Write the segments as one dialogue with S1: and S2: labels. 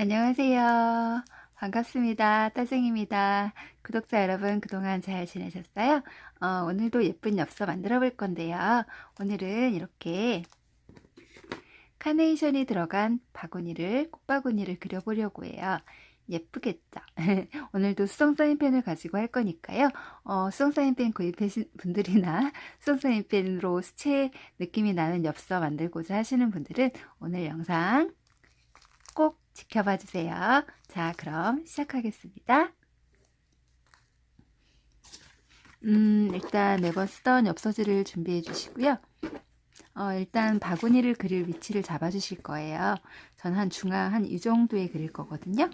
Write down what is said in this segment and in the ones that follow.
S1: 안녕하세요. 반갑습니다. 따생입니다. 구독자 여러분 그동안 잘 지내셨어요? 어, 오늘도 예쁜 엽서 만들어 볼 건데요. 오늘은 이렇게 카네이션이 들어간 바구니를 꽃바구니를 그려보려고 해요. 예쁘겠죠? 오늘도 수성 사인펜을 가지고 할 거니까요. 어, 수성 사인펜 구입하신 분들이나 수성 사인펜으로 수채 느낌이 나는 엽서 만들고자 하시는 분들은 오늘 영상 꼭 지켜봐 주세요. 자, 그럼 시작하겠습니다. 음, 일단 매번 쓰던 엽서지를 준비해 주시고요. 어, 일단 바구니를 그릴 위치를 잡아 주실 거예요. 전 한 중앙 한 이 정도에 그릴 거거든요.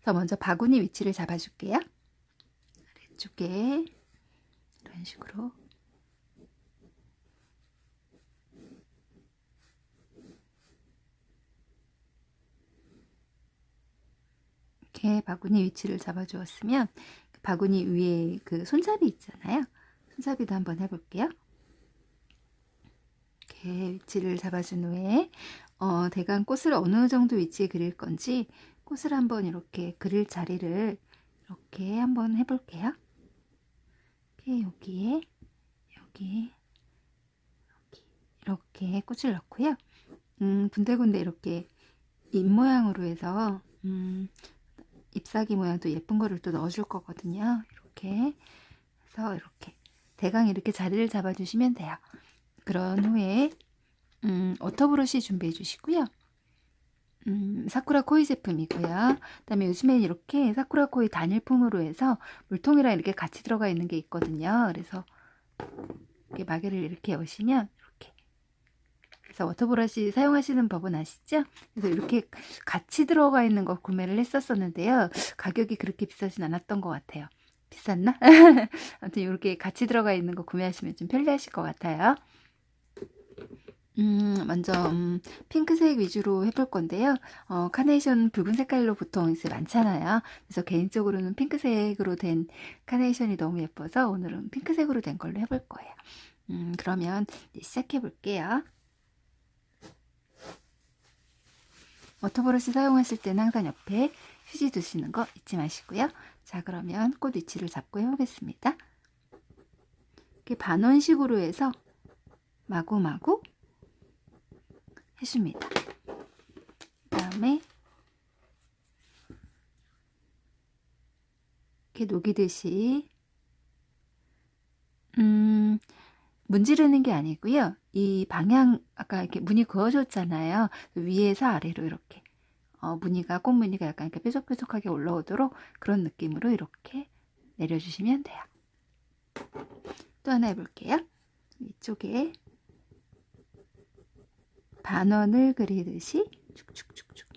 S1: 그래서 먼저 바구니 위치를 잡아 줄게요. 아래쪽에 이런 식으로 이렇게 바구니 위치를 잡아주었으면 그 바구니 위에 그 손잡이 있잖아요. 손잡이도 한번 해볼게요. 이렇게 위치를 잡아준 후에 어, 대강 꽃을 어느 정도 위치에 그릴 건지 꽃을 한번 이렇게 그릴 자리를 이렇게 한번 해볼게요. 이렇게 여기에 여기 여기 이렇게 꽃을 넣고요. 음, 군데군데 이렇게 잎 모양으로 해서 음, 잎사귀 모양도 예쁜 거를 또 넣어줄 거거든요. 이렇게 해서 이렇게 대강 이렇게 자리를 잡아주시면 돼요. 그런 후에 음, 워터브러쉬 준비해 주시고요. 음, 사쿠라 코이 제품이고요. 그다음에 요즘엔 이렇게 사쿠라 코이 단일품으로 해서 물통이랑 이렇게 같이 들어가 있는 게 있거든요. 그래서 이렇게 마개를 이렇게 여시면 그래서 워터브러쉬 사용하시는 법은 아시죠? 그래서 이렇게 같이 들어가 있는 거 구매를 했었었는데요. 가격이 그렇게 비싸진 않았던 것 같아요. 비쌌나? 아무튼 이렇게 같이 들어가 있는 거 구매하시면 좀 편리하실 것 같아요. 음, 먼저 음, 핑크색 위주로 해볼 건데요. 어, 카네이션 붉은 색깔로 보통 이제 많잖아요. 그래서 개인적으로는 핑크색으로 된 카네이션이 너무 예뻐서 오늘은 핑크색으로 된 걸로 해볼 거예요. 음, 그러면 시작해 볼게요. 워터브러쉬 사용하실 때는 항상 옆에 휴지 두시는 거 잊지 마시고요. 자, 그러면 꽃 위치를 잡고 해보겠습니다. 이렇게 반원식으로 해서 마구마구 해줍니다. 그 다음에 이렇게 녹이듯이 음, 문지르는 게 아니고요. 이 방향 아까 이렇게 무늬 그어줬잖아요. 위에서 아래로 이렇게 어, 무늬가 꽃무늬가 약간 이렇게 뾰족뾰족하게 올라오도록 그런 느낌으로 이렇게 내려주시면 돼요. 또 하나 해볼게요. 이쪽에 반원을 그리듯이 축축축축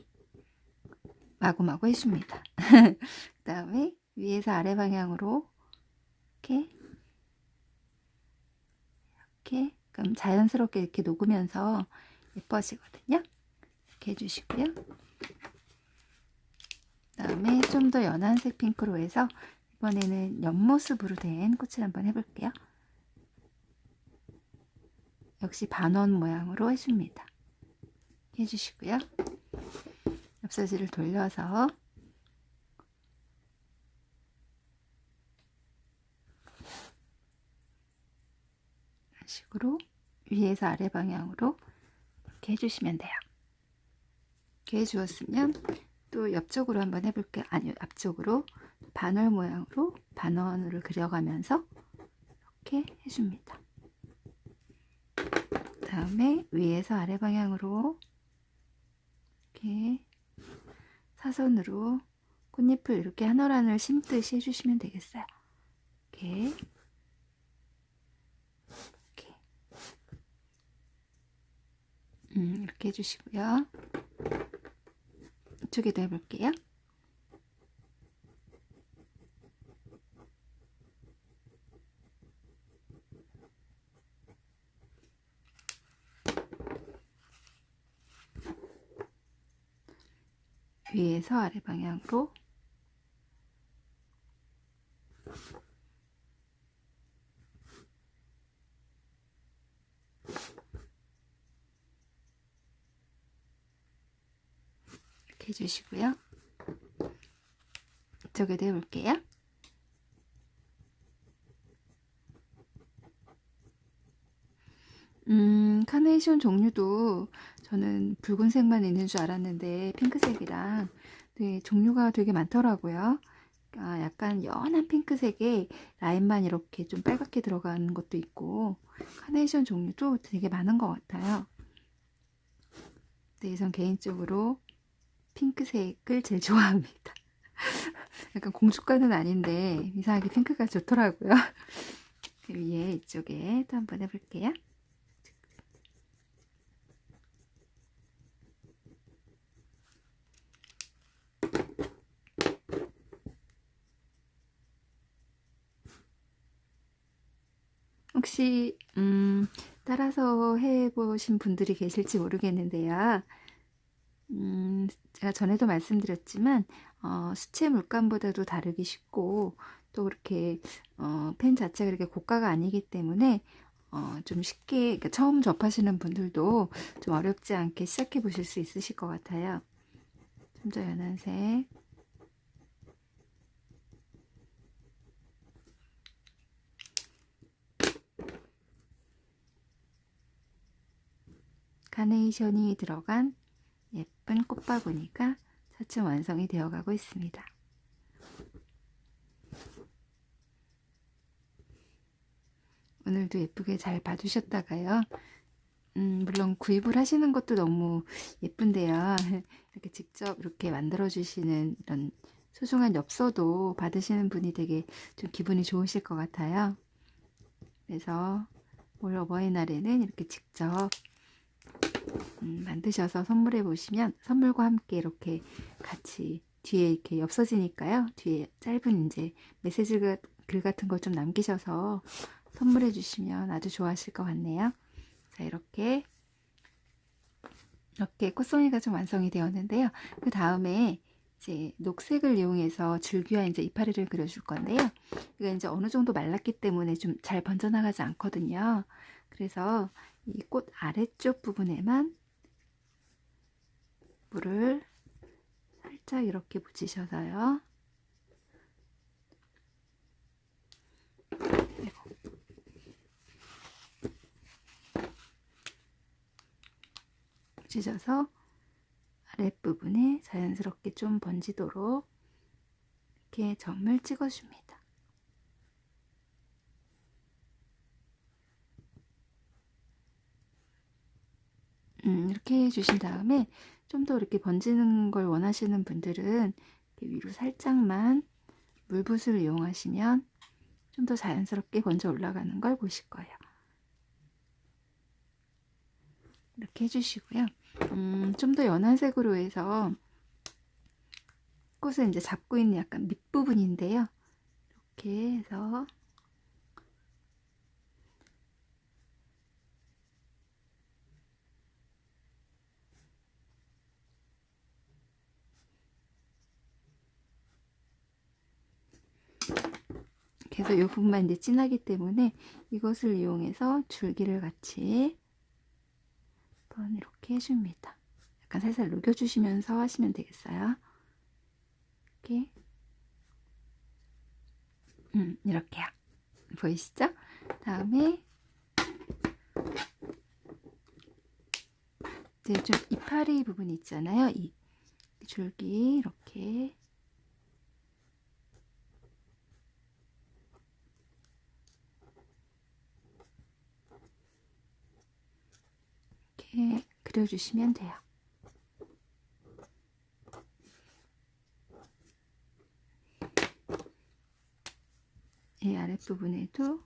S1: 마구마구 해줍니다. 그 다음에 위에서 아래 방향으로 이렇게 이렇게 그럼 자연스럽게 이렇게 녹으면서 예뻐지거든요. 이렇게 해주시고요. 그다음에 좀 더 연한 색 핑크로 해서 이번에는 옆모습으로 된 꽃을 한번 해볼게요. 역시 반원 모양으로 해줍니다. 해주시고요. 엽서지를 돌려서 식으로 위에서 아래 방향으로 이렇게 해주시면 돼요. 이렇게 해주었으면 또 옆쪽으로 한번 해볼게요. 아니요, 앞쪽으로 반월 모양으로 반원을 그려가면서 이렇게 해줍니다. 다음에 위에서 아래 방향으로 이렇게 사선으로 꽃잎을 이렇게 한 올 한올 심듯이 해주시면 되겠어요. 이렇게 음, 이렇게 해주시고요. 이쪽에도 해볼게요. 위에서 아래 방향으로 이렇게 해 주시고요. 이쪽에도 해볼게요. 음, 카네이션 종류도 저는 붉은색만 있는 줄 알았는데 핑크색이랑 네, 종류가 되게 많더라고요. 아, 약간 연한 핑크색에 라인만 이렇게 좀 빨갛게 들어가는 것도 있고 카네이션 종류도 되게 많은 것 같아요. 네, 전 개인적으로 핑크색을 제일 좋아합니다. 약간 공주과는 아닌데 이상하게 핑크가 좋더라고요. 그 위에 이쪽에 또 한번 해볼게요. 혹시 음, 따라서 해보신 분들이 계실지 모르겠는데요. 음, 제가 전에도 말씀드렸지만 어, 수채 물감보다도 다르기 쉽고 또 그렇게 어, 펜 자체가 그렇게 고가가 아니기 때문에 어, 좀 쉽게 그러니까 처음 접하시는 분들도 좀 어렵지 않게 시작해 보실 수 있으실 것 같아요. 좀 더 연한 색. 카네이션이 들어간 예쁜 꽃바구니가 차츰 완성이 되어 가고 있습니다. 오늘도 예쁘게 잘 봐주셨다가요. 음, 물론 구입을 하시는 것도 너무 예쁜데요. 이렇게 직접 이렇게 만들어 주시는 이런 소중한 엽서도 받으시는 분이 되게 좀 기분이 좋으실 것 같아요. 그래서 올 어버이날에는 이렇게 직접 음, 만드셔서 선물해 보시면 선물과 함께 이렇게 같이 뒤에 이렇게 엽서지니까요. 뒤에 짧은 이제 메시지 글 같은 거좀 남기셔서 선물해 주시면 아주 좋아하실 것 같네요. 자, 이렇게 이렇게 꽃송이가 좀 완성이 되었는데요. 그 다음에 이제 녹색을 이용해서 줄기와 이제 이파리를 그려줄 건데요. 이거 이제 어느 정도 말랐기 때문에 좀 잘 번져나가지 않거든요. 그래서 이꽃 아래쪽 부분에만 물을 살짝 이렇게 묻히셔서요. 묻히셔서 아랫부분에 자연스럽게 좀 번지도록 이렇게 점을 찍어줍니다. 음, 이렇게 해주신 다음에 좀 더 이렇게 번지는 걸 원하시는 분들은 위로 살짝만 물붓을 이용하시면 좀 더 자연스럽게 번져 올라가는 걸 보실 거예요. 이렇게 해주시고요. 음, 좀 더 연한 색으로 해서 꽃을 이제 잡고 있는 약간 밑부분인데요. 이렇게 해서 그래서 이 부분만 이제 진하기 때문에 이것을 이용해서 줄기를 같이 한번 이렇게 해줍니다. 약간 살살 녹여주시면서 하시면 되겠어요. 이렇게 음, 이렇게요. 보이시죠? 다음에 이제 좀 이파리 부분 있잖아요. 이 줄기 이렇게 이렇게 그려주시면 돼요. 이 아랫부분에도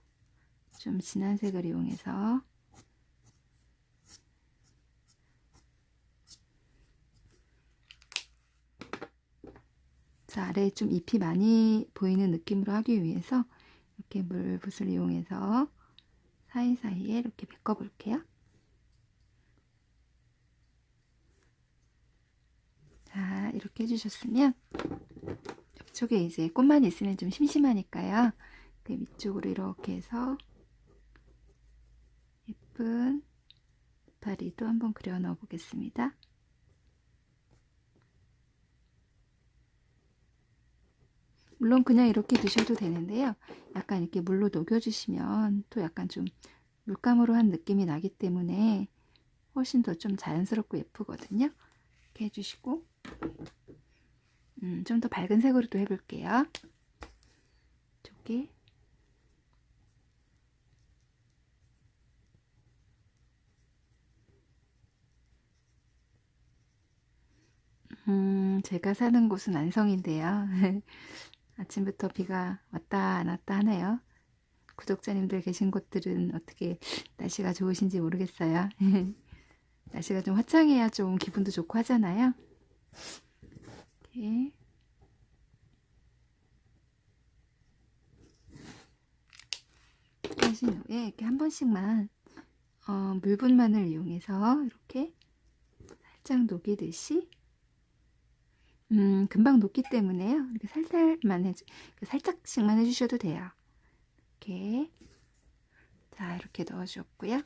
S1: 좀 진한 색을 이용해서 자, 아래에 좀 잎이 많이 보이는 느낌으로 하기 위해서 이렇게 물붓을 이용해서 사이사이에 이렇게 메꿔 볼게요. 이렇게 해주셨으면 옆쪽에 이제 꽃만 있으면 좀 심심하니까요. 그 위쪽으로 이렇게 해서 예쁜 파리도 한번 그려 넣어 보겠습니다. 물론 그냥 이렇게 드셔도 되는데요. 약간 이렇게 물로 녹여주시면 또 약간 좀 물감으로 한 느낌이 나기 때문에 훨씬 더 좀 자연스럽고 예쁘거든요. 이렇게 해주시고 음, 좀 더 밝은 색으로 또 해볼게요. 이쪽에 음, 제가 사는 곳은 안성인데요. 아침부터 비가 왔다 안 왔다 하네요. 구독자님들 계신 곳들은 어떻게 날씨가 좋으신지 모르겠어요. 날씨가 좀 화창해야 좀 기분도 좋고 하잖아요. 이렇게. 하신 후에 이렇게 한 번씩만 어, 물분만을 이용해서 이렇게 살짝 녹이듯이 음, 금방 녹기 때문에요. 이렇게 살살만 해주, 살짝씩만 해주셔도 돼요. 이렇게. 자, 이렇게 넣어주었고요.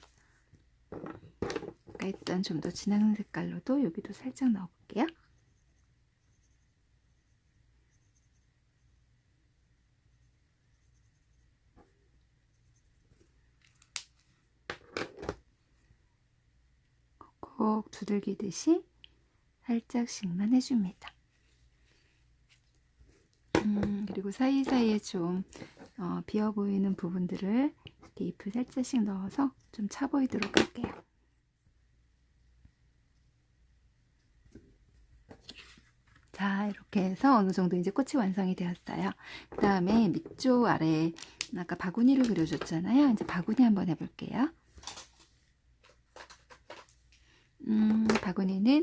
S1: 일단 좀 더 진한 색깔로도 여기도 살짝 넣어볼게요. 두들기듯이 살짝씩만 해줍니다. 음, 그리고 사이사이에 좀 어, 비어 보이는 부분들을 잎을 살짝씩 넣어서 좀 차 보이도록 할게요. 자, 이렇게 해서 어느 정도 이제 꽃이 완성이 되었어요. 그 다음에 밑쪽 아래 아까 바구니를 그려줬잖아요. 이제 바구니 한번 해볼게요. 음, 바구니는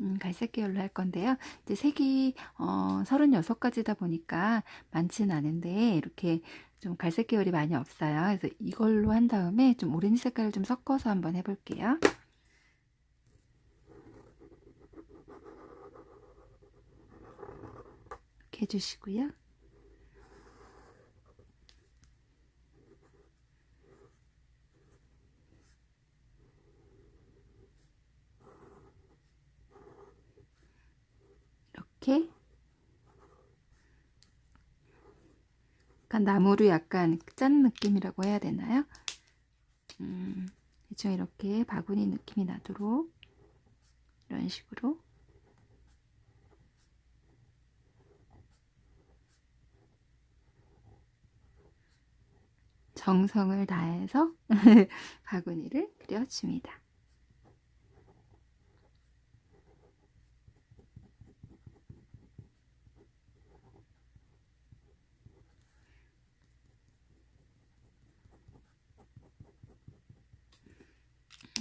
S1: 음, 갈색 계열로 할 건데요. 이제 색이 어, 36가지다 보니까 많지는 않은데 이렇게 좀 갈색 계열이 많이 없어요. 그래서 이걸로 한 다음에 좀 오렌지 색깔을 좀 섞어서 한번 해볼게요. 이렇게 해주시고요. 이렇게 약간 나무로 약간 짠 느낌이라고 해야 되나요? 음, 대충 이렇게 바구니 느낌이 나도록 이런 식으로 정성을 다해서 바구니를 그려줍니다.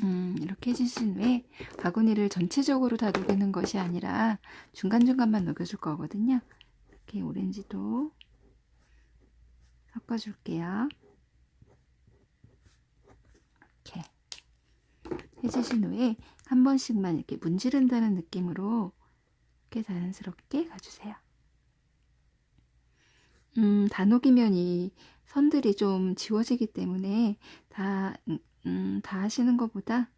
S1: 음, 이렇게 해주신 후에 바구니를 전체적으로 다 녹이는 것이 아니라 중간중간만 녹여줄 거거든요. 이렇게 오렌지도 섞어줄게요. 이렇게 해주신 후에 한 번씩만 이렇게 문지른다는 느낌으로 이렇게 자연스럽게 가주세요. 음, 다 녹이면 이 선들이 좀 지워지기 때문에 다 음, 음, 다 하시는 것보다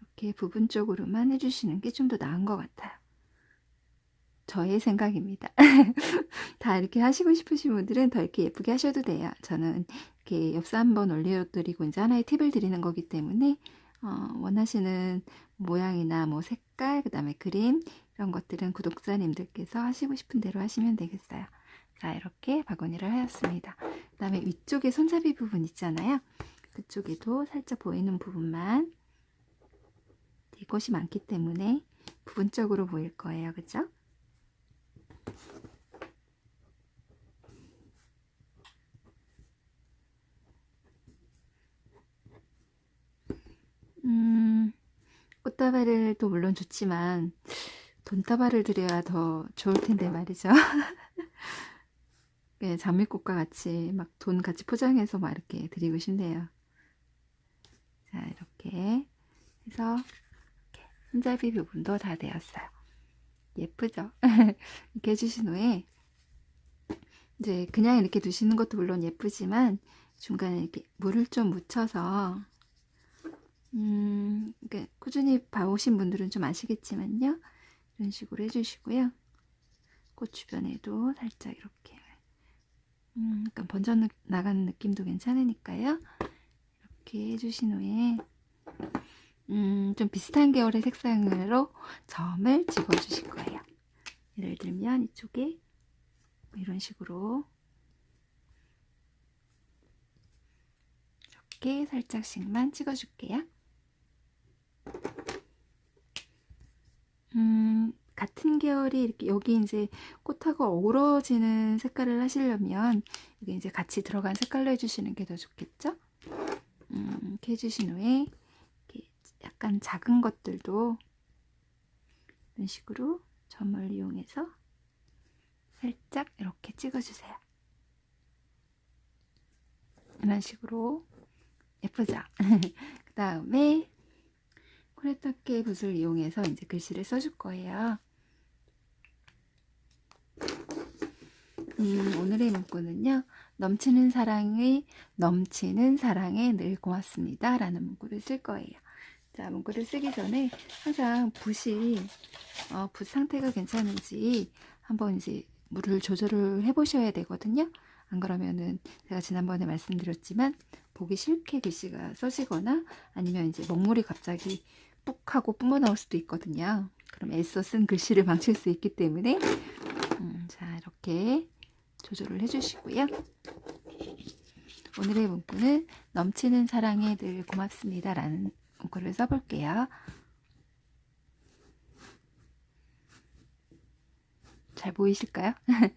S1: 이렇게 부분적으로만 해주시는 게 좀 더 나은 것 같아요. 저의 생각입니다. 다 이렇게 하시고 싶으신 분들은 더 이렇게 예쁘게 하셔도 돼요. 저는 이렇게 엽서 한번 올려드리고 이제 하나의 팁을 드리는 거기 때문에 어, 원하시는 모양이나 뭐 색깔, 그 다음에 그림 이런 것들은 구독자님들께서 하시고 싶은 대로 하시면 되겠어요. 자 이렇게 바구니를 하였습니다. 그 다음에 위쪽에 손잡이 부분 있잖아요. 그쪽에도 살짝 보이는 부분만 꽃이 많기 때문에 부분적으로 보일 거예요. 그죠? 음, 꽃다발을도 물론 좋지만 돈다발을 드려야 더 좋을 텐데 말이죠. 예, 장미꽃과 같이 막 돈 같이 포장해서 막 이렇게 드리고 싶네요. 자, 이렇게 해서 이렇게 손잡이 부분도 다 되었어요. 예쁘죠? 이렇게 해주신 후에 이제 그냥 이렇게 두시는 것도 물론 예쁘지만 중간에 이렇게 물을 좀 묻혀서 음, 그러니까 꾸준히 봐오신 분들은 좀 아시겠지만요. 이런 식으로 해주시고요. 꽃 주변에도 살짝 이렇게 음, 약간 번져 느- 나가는 느낌도 괜찮으니까요. 이렇게 해주신 후에 음, 좀 비슷한 계열의 색상으로 점을 집어주실 거예요. 예를 들면 이쪽에 뭐 이런 식으로 이렇게 살짝씩만 찍어줄게요. 음, 같은 계열이 이렇게 여기 이제 꽃하고 어우러지는 색깔을 하시려면 이게 이제 같이 들어간 색깔로 해주시는 게 더 좋겠죠? 음, 이렇게 해주신 후에 이렇게 약간 작은 것들도 이런 식으로 점을 이용해서 살짝 이렇게 찍어주세요. 이런 식으로 예쁘죠? 그 다음에 코레타케 붓을 이용해서 이제 글씨를 써줄 거예요. 음, 오늘의 문구는요. 넘치는 사랑의 넘치는 사랑에 늘 고맙습니다. 라는 문구를 쓸 거예요. 자, 문구를 쓰기 전에 항상 붓이 어, 붓 상태가 괜찮은지 한번 이제 물을 조절을 해 보셔야 되거든요. 안 그러면은 제가 지난번에 말씀드렸지만 보기 싫게 글씨가 써지거나 아니면 이제 먹물이 갑자기 뿍 하고 뿜어 나올 수도 있거든요. 그럼 애써 쓴 글씨를 망칠 수 있기 때문에 음, 자 이렇게 조절을 해주시고요. 오늘의 문구는 넘치는 사랑에 늘 고맙습니다 라는 문구를 써볼게요. 잘 보이실까요?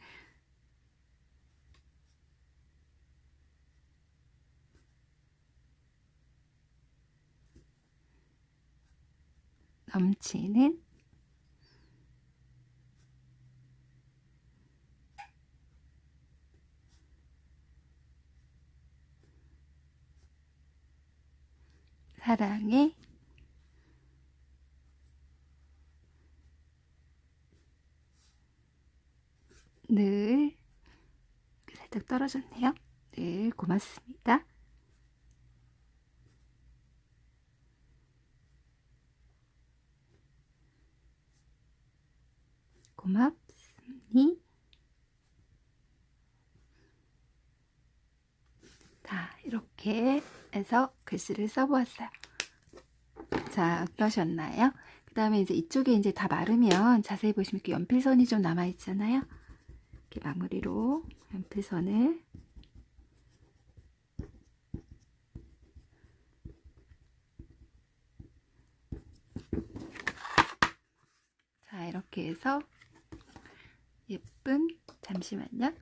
S1: 넘치는 사랑에 늘 살짝 떨어졌네요. 늘 고맙습니다. 고맙습니다. 자, 이렇게 해서 글씨를 써보았어요. 자, 어떠셨나요? 그 다음에 이제 이쪽에 이제 다 마르면 자세히 보시면 이렇게 연필선이 좀 남아있잖아요. 이렇게 마무리로 연필선을 자, 이렇게 해서 예쁜 잠시만요.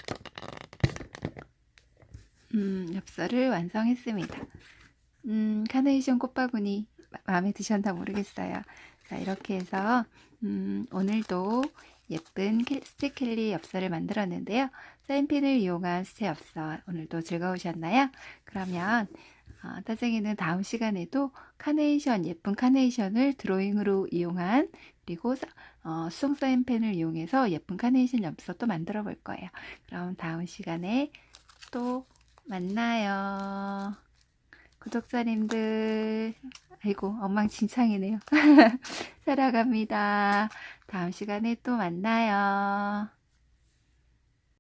S1: 음, 엽서를 완성했습니다. 음, 카네이션 꽃바구니 마- 마음에 드셨나 모르겠어요. 자, 이렇게 해서 음, 오늘도 예쁜 캘- 스티켈리 엽서를 만들었는데요. 사인펜을 이용한 수채 엽서 오늘도 즐거우셨나요? 그러면 어, 따쟁이는 다음 시간에도 카네이션 예쁜 카네이션을 드로잉으로 이용한 그리고 사- 어, 수성 사인펜을 이용해서 예쁜 카네이션 엽서 또 만들어 볼 거예요. 그럼 다음 시간에 또 만나요. 구독자님들, 아이고, 엉망진창이네요. 살아갑니다. 다음 시간에 또 만나요.